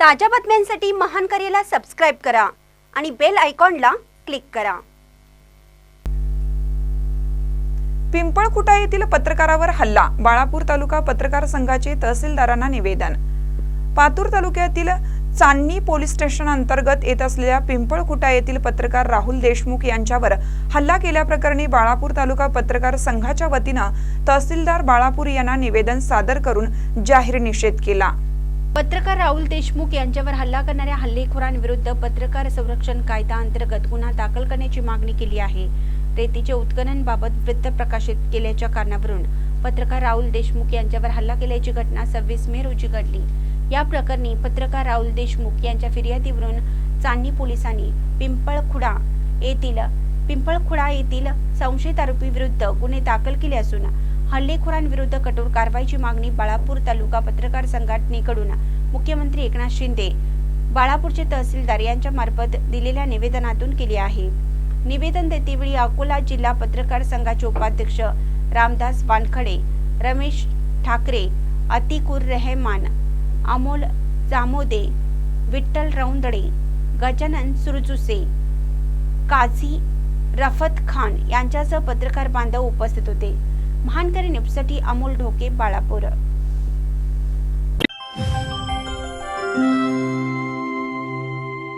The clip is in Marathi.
ताज्या बातम्यांसाठी महान करेला सबस्क्राईब करा आणि बेल आयकॉनला क्लिक करा. पिंपळखुटा येथील पत्रकारावर हल्ला. बाळापूर तालुका पत्रकार संघाचे तहसीलदारांना निवेदन. पातूर तालुक्यातील चांदणी पोलीस स्टेशन अंतर्गत येत असलेल्या पिंपळखुटा येथील पत्रकार राहुल देशमुख यांच्यावर हल्ला केल्याप्रकरणी बाळापूर तालुका पत्रकार संघाच्या वतीनं तहसीलदार बाळापूर यांना निवेदन सादर करून जाहीर निषेध केला. पत्रकार राहुल देशमुख यांच्यावर हल्ला करणाऱ्या हल्लेखोरांविरुद्ध पत्रकार संरक्षण कायदा अंतर्गत गुन्हा दाखल करण्याची मागणी केली आहे. रेतीचे उत्खननबाबत वृत्त प्रकाशित केल्याच्या कारणावरून पत्रकार राहुल देशमुख यांच्यावर हल्ला केल्याची घटना सव्वीस मे रोजी घडली. या प्रकरणी पत्रकार राहुल देशमुख यांच्या फिर्यादीवरून चांदणी पोलिसांनी पिंपळखुडा येथील पिंपळखुडा येथील संशयित आरोपी विरुद्ध गुन्हे दाखल केले असून हल्लेखोरांविरुद्ध कठोर कारवाईची मागणी बाळापूर तालुका पत्रकार संघटनेकडून. मुख्यमंत्री एकनाथ शिंदे बाळापूरचे तहसीलदार यांच्या मार्फत दिलेल्या निवेदनातून केली आहे. निवेदन देतेवेळी अकोला जिल्हा पत्रकार संघाचे उपाध्यक्ष रामदास वानखडे रमेश ठाकरे अतिकुर रेहमान अमोल जामोदे विठ्ठल रौंदडे गजानन सुरजुसे काझी रफत खान यांच्यासह पत्रकार बांधव उपस्थित होते. महानकरी न्यूजसाठी अमोल ढोके बाळापूर